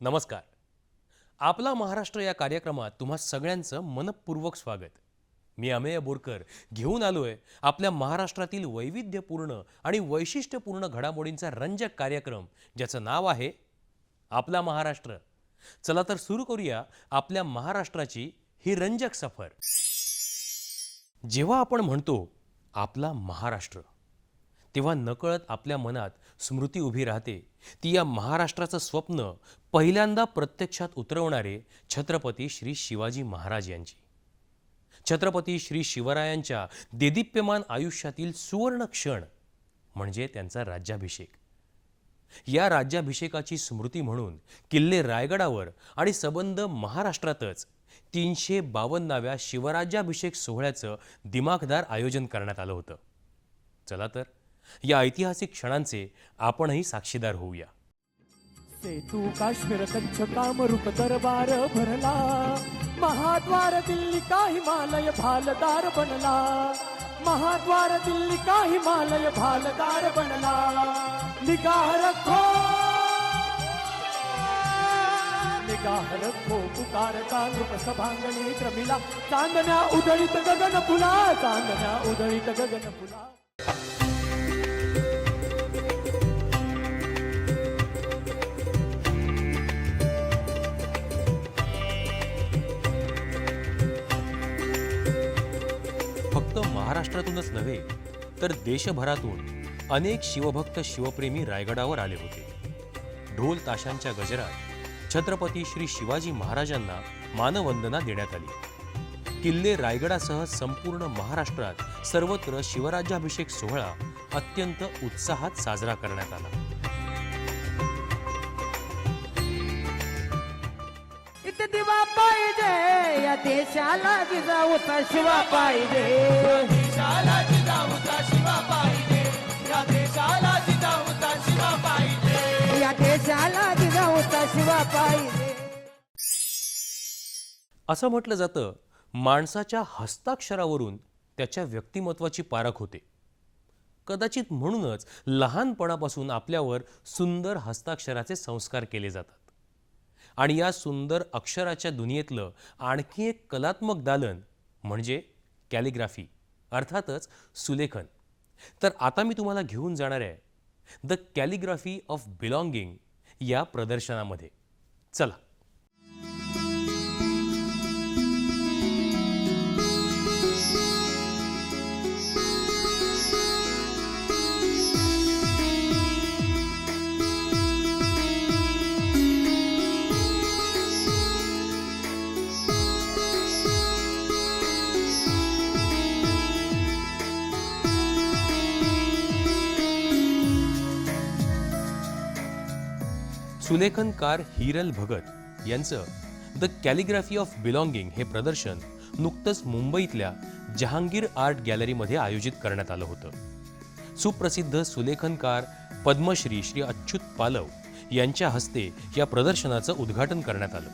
नमस्कार. आपला महाराष्ट्र या कार्यक्रमात तुम्हा सगळ्यांचं मनपूर्वक स्वागत. मी अमेय बोरकर घेऊन आलोय आपल्या महाराष्ट्रातील वैविध्यपूर्ण आणि वैशिष्ट्यपूर्ण घडामोडींचा रंजक कार्यक्रम ज्याचं नाव आहे आपला महाराष्ट्र. चला तर सुरू करूया आपल्या महाराष्ट्राची ही रंजक सफर. जेव्हा आपण म्हणतो आपला महाराष्ट्र तेव्हा नकळत आपल्या मनात स्मृती उभी राहते. ती या महाराष्ट्राचं स्वप्न पहिल्यांदा प्रत्यक्षात उतरवणारे छत्रपती श्री शिवाजी महाराज यांची. छत्रपती श्री शिवरायांच्या देदीप्यमान आयुष्यातील सुवर्ण क्षण म्हणजे त्यांचा राज्याभिषेक. या राज्याभिषेकाची स्मृती म्हणून किल्ले रायगडावर आणि सबंध महाराष्ट्रातच तीनशे बावन्नाव्या शिवराज्याभिषेक सोहळ्याचं दिमाखदार आयोजन करण्यात आलं होतं. चला तर या ऐतिहासिक क्षणांचे आपणही साक्षीदार होऊया. सेतू काश्मीर कच्छ कामरूप दरबार भरला. महाद्वार दिल्ली का हिमालय भालदार बनला? महाद्वार दिल्ली का हिमालय भालदार बनला? निगाह रखो. निगाह रखो पुकारता नृप सभांगणी क्रमिला चांदण्या उदळीत गगन फुला चांदण्या उदळीत गगन फुला महाराष्ट्रातूनच नव्हे तर देशभरातून अनेक शिवभक्त शिवप्रेमी रायगडावर आले होते. ढोल ताशांच्या गजरात छत्रपती श्री शिवाजी महाराजांना मानवंदना देण्यात आली. किल्ले रायगडासह संपूर्ण महाराष्ट्रात सर्वत्र शिवराज्याभिषेक सोहळा अत्यंत उत्साहात साजरा करण्यात आला. दिवा पाहिजे या देशाला जिजाऊचा शिवा पाहिजे. शिवा पाहिजे. असं म्हटलं जातं माणसाच्या हस्ताक्षरावरून त्याच्या व्यक्तिमत्वाची पारख होते. कदाचित म्हणूनच लहानपणापासून आपल्यावर सुंदर हस्ताक्षराचे संस्कार केले जातात. आणि या सुंदर अक्षराच्या दुनियेतलं आणखी एक कलात्मक दालन म्हणजे कॅलिग्राफी अर्थातच सुलेखन. तर आता मी तुम्हाला घेऊन जाणार आहे द कॅलिग्राफी ऑफ बिलॉंगिंग या प्रदर्शनामध्ये. चला. सुलेखनकार हिरल भगत यांचं द कॅलिग्राफी ऑफ बिलॉंगिंग हे प्रदर्शन नुकतंच मुंबईतल्या जहांगीर आर्ट गॅलरीमध्ये आयोजित करण्यात आलं होतं. सुप्रसिद्ध सुलेखनकार पद्मश्री श्री अच्युत पालव यांच्या हस्ते या प्रदर्शनाचं उद्घाटन करण्यात आलं.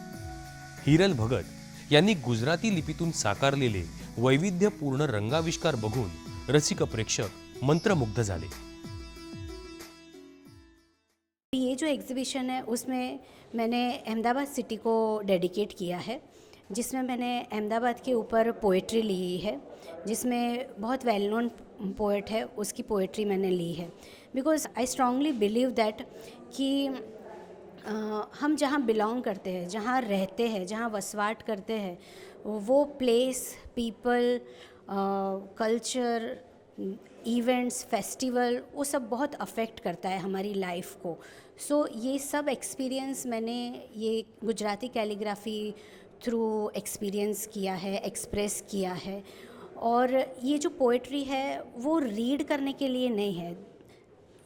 हिरल भगत यांनी गुजराती लिपीतून साकारलेले वैविध्यपूर्ण रंगाविष्कार बघून रसिक प्रेक्षक मंत्रमुग्ध झाले. ये जो एग्ज़िबिशन है उसमें मैंने अहमदाबाद सिटी को डेडिकेट किया है जिसमें मैंने अहमदाबाद के ऊपर पोइट्री ली है जिसमें बहुत वेल नोन पोइट है उसकी पोइट्री मैंने ली है। Because I strongly believe that कि अ, हम जहाँ बिलोंग करते हैं जहाँ रहते हैं जहाँ वसवाट करते हैं वो place people culture events festival वो सब बहुत अफेक्ट करता है हमारी लाइफ को। सो so, ये सब एक्सपीरियंस मैंने ये गुजराती कैलीग्राफी थ्रू एक्सपीरियंस किया है एक्सप्रेस किया है। और ये जो पोइट्री है वो रीड करने के लिए नहीं है।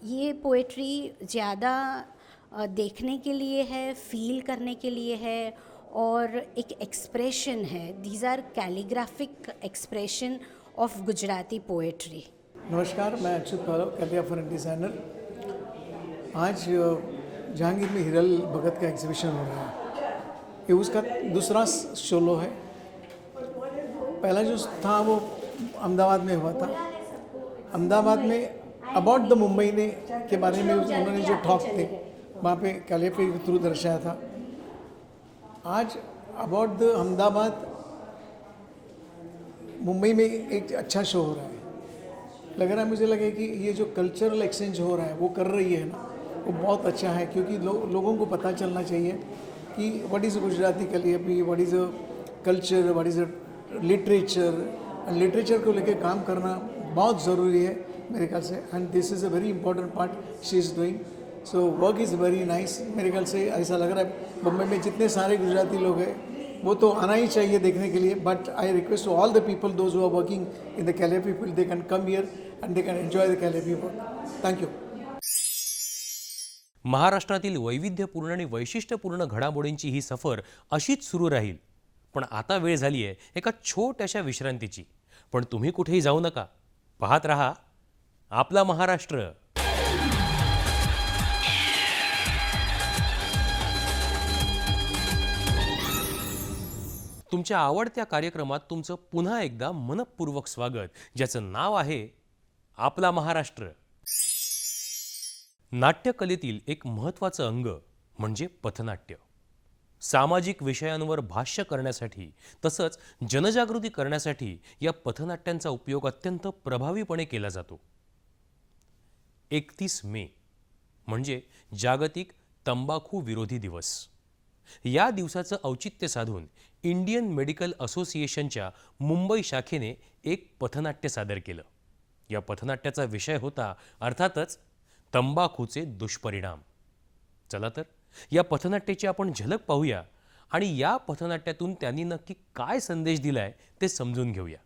ये पोइट्री ज़्यादा देखने के लिए है फील करने के लिए है और एक एक्सप्रेशन है। These are calligraphic expression of Gujarati poetry नमस्कार, मैं अच्युत पहलव कैलिया फॉरेन डिज़ाइनर आज जहांगीर में हिरल भगत का एग्जीबिशन हो रहा है। ये उसका दूसरा शोलो है। पहला जो था, वो अहमदाबाद में हुआ था। अहमदाबाद में अबाउट द मुंबई ने, के बारे में उन्होंने जो टॉक थे, वहाँ पे कैलिफे के थ्रू दर्शाया था। आज अबाउट द अहमदाबाद, मुंबई में एक अच्छा शो हो रहा है। लग रहा है मुझे लगे कि ये जो कल्चरल एक्सचेंज हो रहा है वो कर रही है ना वो बहुत अच्छा है क्योंकि लो, लोगों को पता चलना चाहिए कि what is Gujarati calligraphy what is a culture what is a literature literature को लेकर काम करना बहुत ज़रूरी है मेरे ख्याल से and this is a very important part she is doing so work is very nice मेरे ख्याल से ऐसा लग रहा है बम्बई में जितने सारे गुजराती लोग हैं वो तो आना ही चाहिए देखने के लिए but I request all the people those are working in the कैले people they can come here and they can enjoy the कैले वर्क थैंक यू महाराष्ट्रातील वैविध्यपूर्ण आणि वैशिष्ट्यपूर्ण घडामोडींची ही सफर अशीच सुरू राहील. पण आता वेळ झाली आहे एका छोट्याशा विश्रांतीची. पण तुम्ही कुठेही जाऊ नका. पाहत रहा आपला महाराष्ट्र. तुमच्या आवडत्या कार्यक्रमात तुमचं पुन्हा एकदा मनपूर्वक स्वागत ज्याचं नाव आहे आपला महाराष्ट्र. नाट्यकलेतील एक महत्त्वाचं अंग म्हणजे पथनाट्य. सामाजिक विषयांवर भाष्य करण्यासाठी तसंच जनजागृती करण्यासाठी या पथनाट्यांचा उपयोग अत्यंत प्रभावीपणे केला जातो. एकतीस मे म्हणजे जागतिक तंबाखू विरोधी दिवस. या दिवसाचं औचित्य साधून इंडियन मेडिकल असोसिएशनच्या मुंबई शाखेने एक पथनाट्य सादर केलं. या पथनाट्याचा विषय होता अर्थातच तंबाखूचे दुष्परिणाम. चला तर या पथनाट्याची आपण झलक पाहूया आणि या पथनाट्यातून त्यांनी नक्की काय संदेश दिलाय ते समजून घेऊया.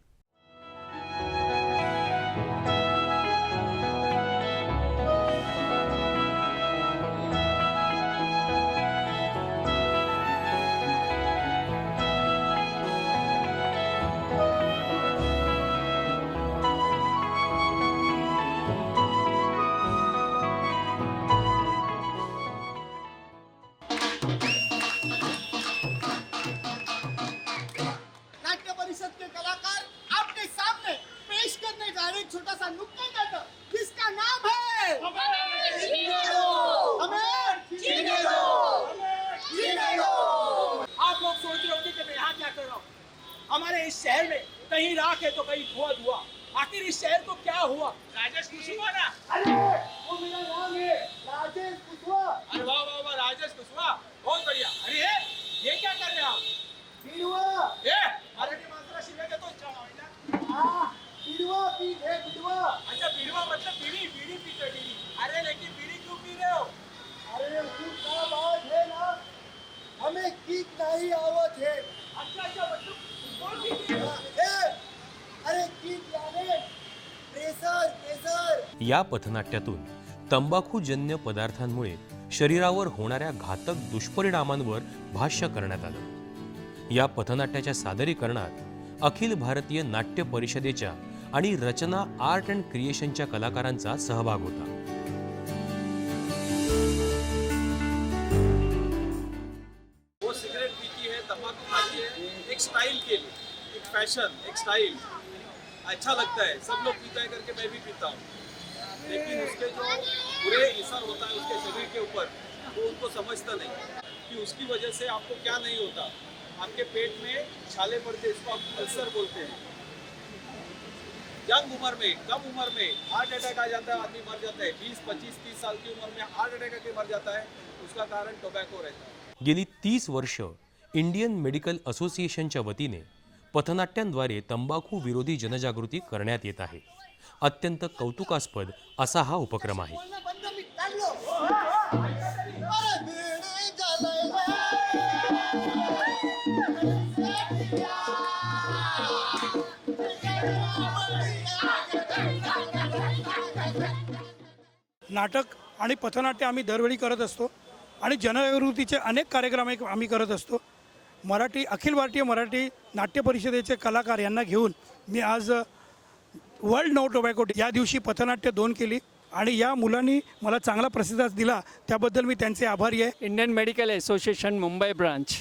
हमें नाही आवत हे अरे किक याने या पथनाट्यातून तंबाखूजन्य पदार्थांमुळे शरीरावर होणाऱ्या घातक दुष्परिणामांवर भाष्य करण्यात आलं. या पथनाट्याच्या सादरीकरणात अखिल भारतीय नाट्य परिषदेच्या आणि रचना आर्ट अँड क्रिएशनच्या कलाकारांचा सहभाग होता. एक स्टाइल के लिए, एक फ़ैशन एक स्टाइल अच्छा लगता है। सब लोग पीता है करके मैं भी पीता हूँ। लेकिन उसके जो बुरे असर होता है उसके शरीर के ऊपर, वो उनको समझता नहीं कि उसकी वजह से आपको क्या नहीं होता। आपके पेट में छाले पड़ते इसको आप अल्सर बोलते हैं। यंग उम्र में, कम उम्र में हार्ट अटैक आ जाता है, आदमी मर जाता है। बीस, पच्चीस, तीस साल की उम्र में हार्ट अटैक आके मर जाता है, उसका कारण टोबैको रहता है। गेली तीस वर्ष इंडियन मेडिकल असोसिएशनच्या वतीने पथनाट्यांद्वारे तंबाखू विरोधी जनजागृती करण्यात येत आहे. अत्यंत कौतुकास्पद असा हा उपक्रम आहे. नाटक आणि पथनाट्य आम्ही दरवेळी करत असतो आणि जनजागृतीचे अनेक कार्यक्रम एक आम्ही करत असतो. मराठी अखिल भारतीय मराठी नाट्य परिषदेचे कलाकार यांना घेऊन मी आज वर्ल्ड नो टोबॅको या दिवशी पथनाट्य दोन केली आणि या मुलांनी मला चांगला प्रतिसाद दिला त्याबद्दल मी त्यांचे आभारी आहे. Indian medical association Mumbai branch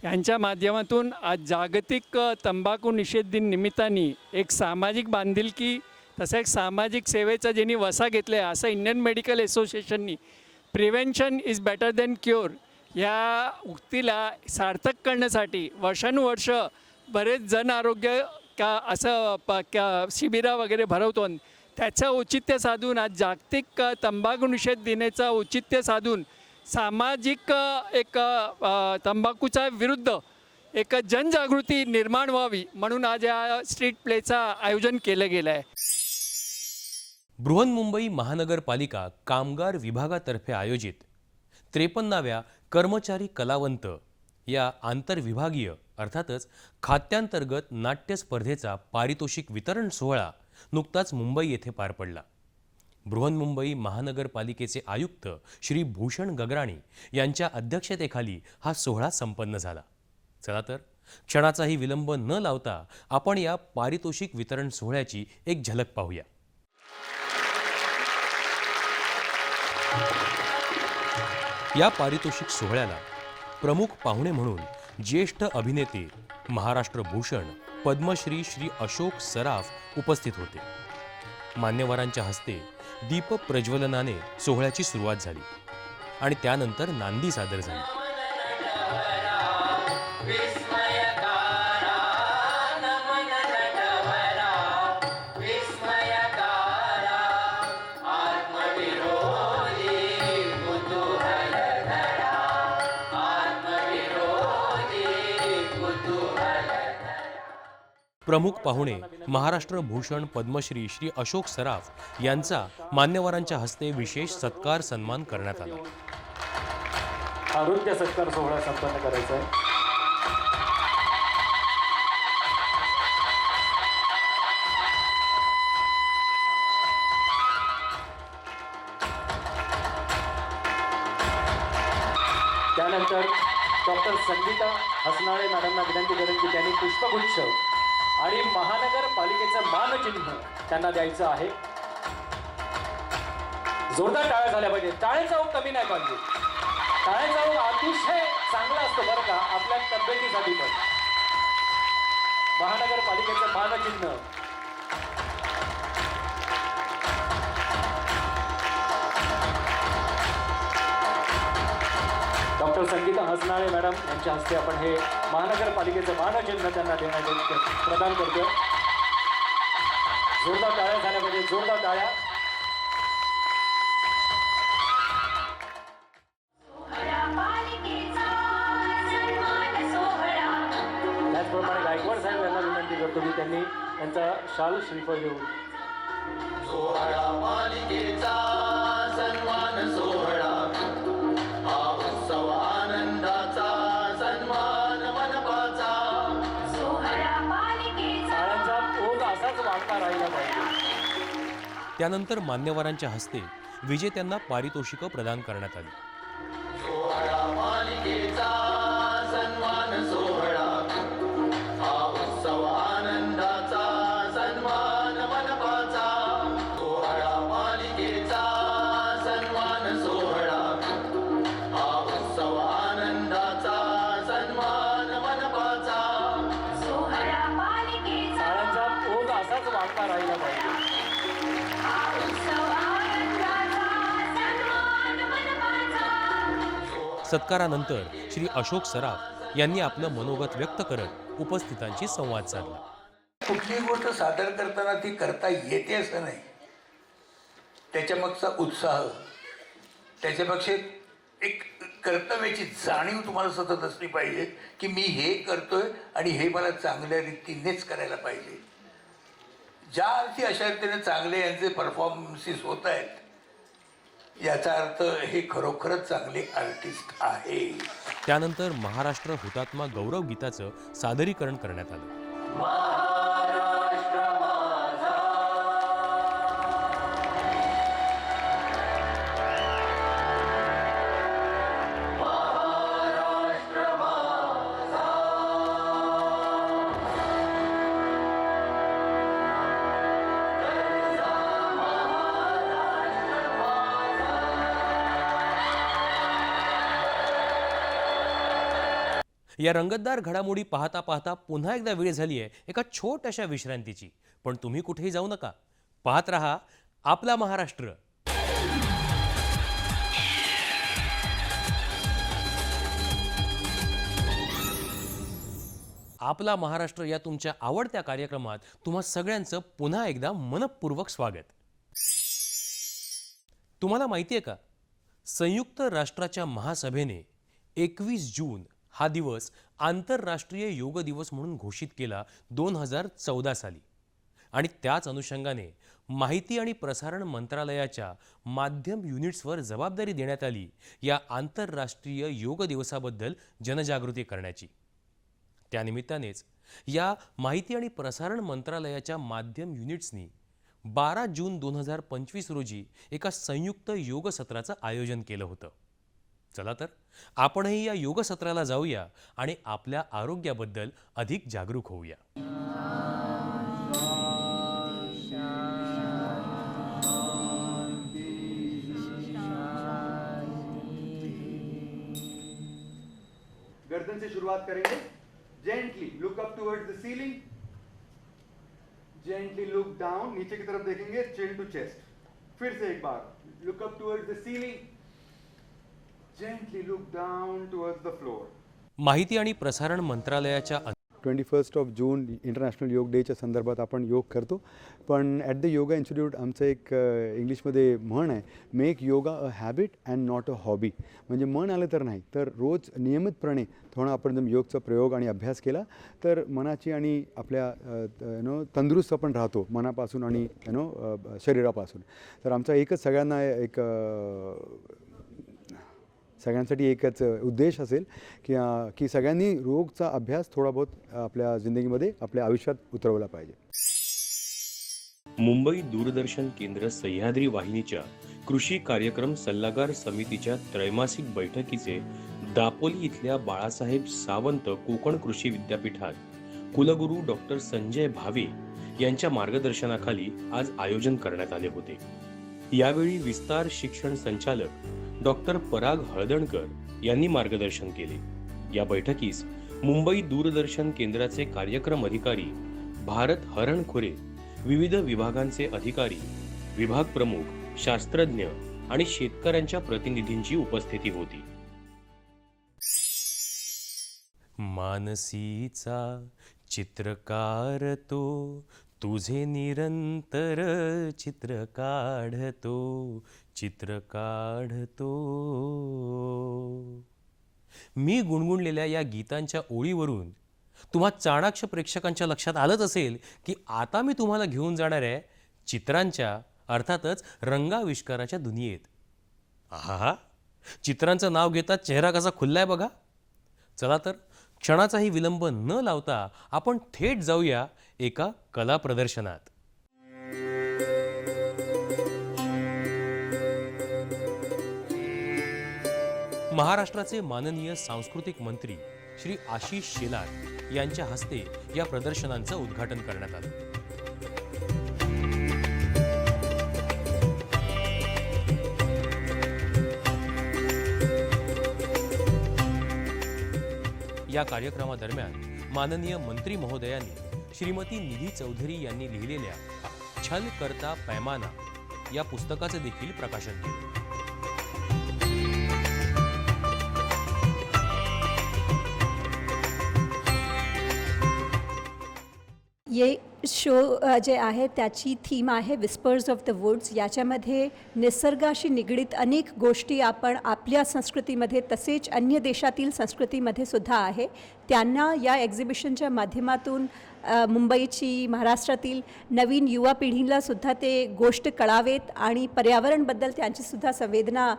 यांच्या माध्यमातून आज जागतिक तंबाखू निषेध दिन निमित्ताने एक सामाजिक बांधिलकी तसं एक सामाजिक सेवेचा ज्यांनी वसा घेतला आहे असं Indian medical असोसिएशननी prevention is better than cure या उक्तीला सार्थक करण्यासाठी वर्षानुवर्ष बरेच जन आरोग्य का असं प क्या शिबिरा वगैरे भरवतो त्याचं औचित्य साधून आज जागतिक तंबाखू निषेध दिनेचं औचित्य साधून सामाजिक एक तंबाखूच्या विरुद्ध एक जनजागृती निर्माण व्हावी म्हणून आज या स्ट्रीट प्लेचं आयोजन केलं गेलं आहे. बृहन्मुंबई महानगरपालिका कामगार विभागातर्फे आयोजित त्रेपन्नाव्या कर्मचारी कलावंत या आंतरविभागीय अर्थातच खात्यांतर्गत नाट्य स्पर्धेचा पारितोषिक वितरण सोहळा नुकताच मुंबई येथे पार पडला. बृहन्मुंबई महानगरपालिकेचे आयुक्त श्री भूषण गगराणी यांच्या अध्यक्षतेखाली हा सोहळा संपन्न झाला. चला तर क्षणाचाही विलंब न लावता आपण या पारितोषिक वितरण सोहळ्याची एक झलक पाहूया. या पारितोषिक सोहळ्याला प्रमुख पाहुणे म्हणून ज्येष्ठ अभिनेते महाराष्ट्र भूषण पद्मश्री श्री अशोक सराफ उपस्थित होते. मान्यवरांच्या हस्ते दीप प्रज्वलनाने सोहळ्याची सुरुवात झाली आणि त्यानंतर नांदी सादर झाली. प्रमुख पाहुणे महाराष्ट्र भूषण पद्मश्री श्री अशोक सराफ यांचा मान्यवरांच्या हस्ते विशेष सत्कार सन्मान करण्यात आला. आरोग्य सत्कार सोहळा संपन्न करायचा आहे. त्यानंतर डॉक्टर संगीता हसनाळे मॅडमना विनंती करेन की त्यांनी पुष्पगुच्छ आणि महानगरपालिकेचं मानचिन्ह त्यांना द्यायचं आहे. जोरदार टाळ्या झाल्या पाहिजे टाळ्याचा ओघ कमी नाही पाहिजे. टाळ्याचा ओघ अतिशय चांगला असतो बरं का आपल्या तब्येतीसाठी पण. महानगरपालिकेचं मानचिन्ह. डॉक्टर संगीता हसनाळे मॅडम यांच्या हस्ते आपण हे महानगरपालिकेचं मानचिन्ह त्यांना देण्याचे प्रदान करतोय. जोरदार टाळ्या झाल्या पाहिजे जोरदार टाळ्या. त्याचप्रमाणे गायकवाड साहेब यांना विनंती करतो की त्यांनी त्यांचा शाल श्रीफळ देऊन त्यानंतर मान्यवरांच्या हस्ते विजेत्यांना पारितोषिकं प्रदान करण्यात आली. सत्कारानंतर श्री अशोक सराफ यांनी आपलं मनोगत व्यक्त करत उपस्थितांशी संवाद साधला. कुठलीही गोष्ट सादर करताना ती करता येते असं नाही. त्याच्यामागचा उत्साह त्याच्यापेक्षा एक कर्तव्याची जाणीव तुम्हाला सतत असली पाहिजे की मी हे करतोय आणि हे मला चांगल्या रीतीनेच करायला पाहिजे. ज्या अर्थी अशा रीतीने चांगले यांचे परफॉर्मन्सेस होत आहेत याचा अर्थ हे खरोखरच चांगले आर्टिस्ट आहे. त्यानंतर महाराष्ट्र हुतात्मा गौरव गीताचं सादरीकरण करण्यात आलं. या रंगतदार घडामोडी पाहता पाहता पुन्हा एकदा वेळ झाली आहे एका छोट्याशा विश्रांतीची. पण तुम्ही कुठेही जाऊ नका. पाहत रहा आपला महाराष्ट्र. आपला महाराष्ट्र या तुमच्या आवडत्या कार्यक्रमात तुम्हा सगळ्यांचं पुन्हा एकदा मनपूर्वक स्वागत. तुम्हाला माहिती आहे का? संयुक्त राष्ट्राच्या महासभेने एकवीस जून हा दिवस आंतरराष्ट्रीय योग दिवस म्हणून घोषित केला दोन हजार चौदा साली. आणि त्याच अनुषंगाने माहिती आणि प्रसारण मंत्रालयाच्या माध्यम युनिट्सवर जबाबदारी देण्यात आली या आंतरराष्ट्रीय योग दिवसाबद्दल जनजागृती करण्याची. त्यानिमित्तानेच या माहिती आणि प्रसारण मंत्रालयाच्या माध्यम युनिट्सनी बारा जून दोन हजार पंचवीस रोजी एका संयुक्त योग सत्राचं आयोजन केलं होतं. चला तर. आपणही या योग सत्राला जाऊया आणि आपल्या आरोग्याबद्दल अधिक जागरूक होऊया. गर्दन से शुरुआत करेंगे. Gently look up towards the ceiling gently look down नीचे की तरफ देखेंगे. चिन टू चेस्ट फिर से एक बार. Look up towards the ceiling माहिती आणि प्रसारण मंत्रालयाच्या twenty first of June international yoga डेच्या संदर्भात आपण योग करतो. पण ॲट द योगा इन्स्टिट्यूट आमचं एक अ, इंग्लिशमध्ये म्हण आहे make yoga a habit and not a hobby म्हणजे मन आलं तर नाही तर रोज नियमितपणे थोडा आपण जर योगचा प्रयोग आणि अभ्यास केला तर मनाची आणि आपल्या यु नो तंदुरुस्त आपण राहतो मनापासून आणि यु नो शरीरापासून. तर आमचा एकच सगळ्यांना एक अ, सगळ्यांसाठी एकच उद्देश असेल की की सगळ्यांनी रोगचा अभ्यास थोडा बहुत आपल्या जिंदगीमध्ये आपल्या आयुष्यात उतरवला पाहिजे. मुंबई दूरदर्शन केंद्र सह्याद्री वाहिनीच्या कृषी कार्यक्रम सल्लागार समितीच्या त्रैमासिक बैठकीचे दापोली इथल्या बाळासाहेब सावंत कोकण कृषी विद्यापीठात कुलगुरू डॉक्टर संजय भावे यांच्या मार्गदर्शनाखाली आज आयोजन करण्यात आले होते. यावेळी विस्तार शिक्षण संचालक डॉक्टर पराग हळदणकर यांनी मार्गदर्शन केले. या बैठकीस मुंबई दूरदर्शन केंद्राचे कार्यक्रम अधिकारी भारत हरणखोरे विविध विभागांचे अधिकारी विभाग प्रमुख शास्त्रज्ञ आणि शेतकऱ्यांच्या प्रतिनिधींची उपस्थिती होती. मानसीचा चित्रकार तो तुझे निरंतर चित्र काढतो. चित्र काढतो. मी गुणगुणलेल्या या गीतांच्या ओळीवरून तुम्हा चाणाक्ष प्रेक्षकांच्या लक्षात आलंच असेल की आता मी तुम्हाला घेऊन जाणार आहे चित्रांच्या अर्थातच रंगाविष्काराच्या दुनियेत. आहा चित्रांचं नाव घेता चेहरा कसा खुल्लाय बघा. चला तर क्षणाचाही विलंब न लावता आपण थेट जाऊया एका कला प्रदर्शनात. महाराष्ट्राचे माननीय सांस्कृतिक मंत्री श्री आशिष शेलार यांच्या हस्ते या प्रदर्शनांचं उद्घाटन करण्यात आलं. या कार्यक्रमादरम्यान माननीय मंत्री महोदयांनी श्रीमती निधी चौधरी यांनी लिहिलेल्या छल करता पैमाना या पुस्तकाचं देखील प्रकाशन केलं. ये शो जे आहे त्याची थीम आहे विस्पर्स ऑफ द वुड्स याच्यामध्ये निसर्गाशी निगडीत अनेक गोष्टी आपण आपल्या संस्कृतीमध्ये तसेच अन्य देशातील संस्कृतीमध्ये सुद्धा आहे. त्यांना या एक्झिबिशनच्या माध्यमातून मुंबईची महाराष्ट्रातील नवीन युवा पिढीला सुद्धा ते गोष्ट कळावेत आणि पर्यावरणबद्दल त्यांचीसुद्धा संवेदना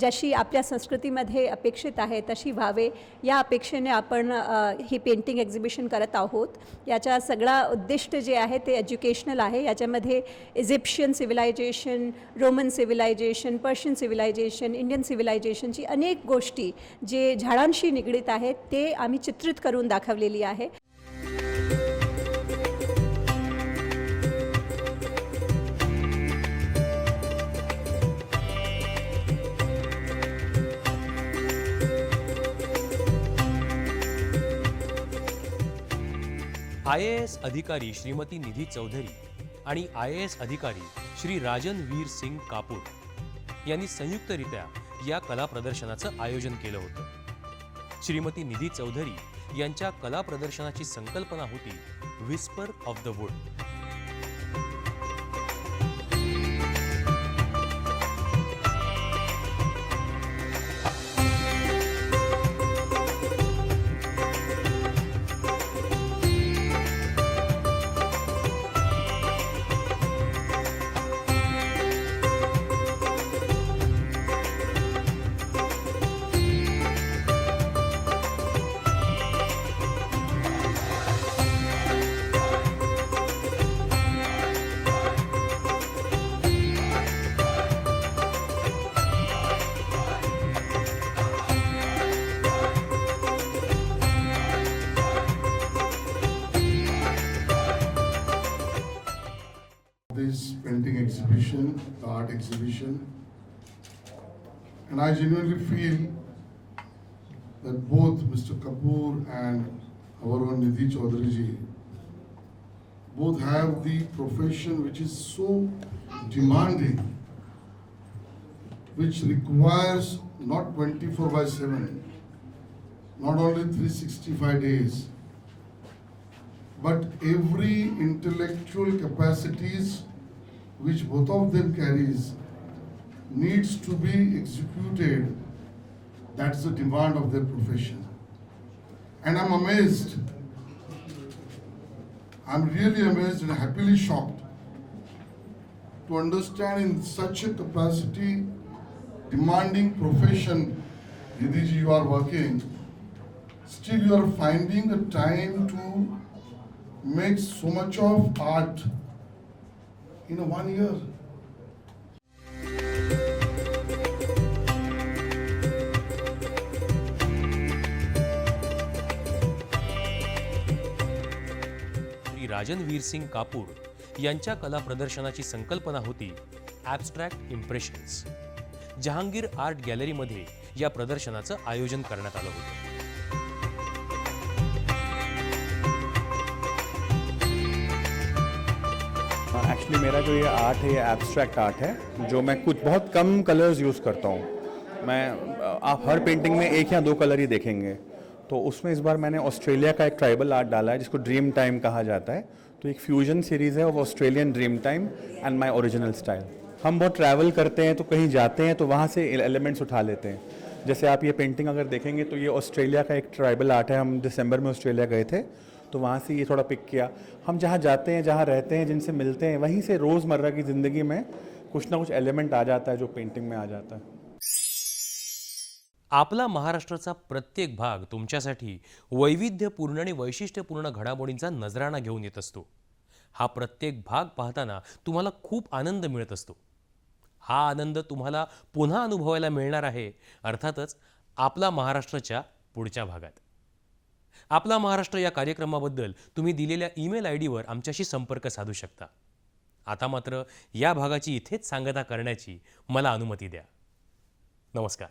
जशी आपल्या संस्कृतीमध्ये अपेक्षित आहे तशी व्हावे. या अपेक्षेने आपण ही पेंटिंग एक्झिबिशन करत आहोत. याचा सगळा उद्दिष्ट जे आहे ते एज्युकेशनल आहे. याच्यामध्ये Egyptian civilisation Roman civilisation Persian civilisation Indian सिव्हिलायझेशनची अनेक गोष्टी जे झाडांशी निगडीत आहेत ते आम्ही चित्रित करून दाखवलेली आहे. आय ए एस अधिकारी श्रीमती निधी चौधरी आणि आय ए एस अधिकारी श्री राजन वीर सिंग कापूर यांनी संयुक्तरित्या या कला प्रदर्शनाचं आयोजन केलं होतं. श्रीमती निधी चौधरी यांच्या कला प्रदर्शनाची संकल्पना होती whisper of the wood that both Mr. Kapoor and our own Nidhi Chaudhary ji both have the profession which is so demanding, which requires not 24 by 7, not only 365 days, but every intellectual capacities which both of them carries needs to be executed that's the demand of their profession and i'm amazed i'm really amazed and happily shocked to understand in such a capacity demanding profession Nidhi you are working still you are finding the time to make so much of art in one year. Rajanveer Singh Kapoor यांच्या कला प्रदर्शनाची संकल्पना होती abstract impressions Jahangir art गॅलरीमध्ये या प्रदर्शनाचं आयोजन करण्यात आलं होतं. एक्चुअली मेरा जो ये आर्ट है ये एब्स्ट्रैक्ट आर्ट है जो मैं कुछ बहुत कम कलर्स यूज़ करता हूँ। मैं आप हर पेंटिंग में एक या दो कलर ही देखेंगे। तो उसमें इस बार मैंने ऑस्ट्रेलिया का एक ट्राइबल आर्ट डाला है, जिसको ड्रीम टाइम कहा जाता है। तो एक फ्यूजन सीरीज़ है of Australian dream time and my original style. हम बहुत ट्रैवल करते हैं तो कहीं जाते हैं तो वहाँ से एलिमेंट्स उठा लेते हैं। जैसे आप ये पेंटिंग अगर देखेंगे तो ये ऑस्ट्रेलिया का एक ट्राइबल आर्ट है। हम दिसंबर में ऑस्ट्रेलिया गए थे तो वहाँ से ये थोड़ा पिक किया। हम जहाँ जाते हैं, जहाँ रहते हैं, जिनसे मिलते हैं, वहीं से रोज़मर्रा की ज़िंदगी में कुछ ना कुछ एलिमेंट आ जाता है, जो पेंटिंग में आ जाता है। आपला महाराष्ट्राचा प्रत्येक भाग तुमच्यासाठी वैविध्यपूर्ण आणि वैशिष्ट्यपूर्ण घडामोडींचा नजराणा घेऊन येत असतो. हा प्रत्येक भाग पाहताना तुम्हाला खूप आनंद मिळत असतो. हा आनंद तुम्हाला पुन्हा अनुभवायला मिळणार आहे अर्थातच आपला महाराष्ट्राच्या पुढच्या भागात. आपला महाराष्ट्र या कार्यक्रमाबद्दल तुम्ही दिलेल्या ईमेल आय डीवर आमच्याशी संपर्क साधू शकता. आता मात्र या भागाची इथेच सांगता करण्याची मला अनुमती द्या. नमस्कार.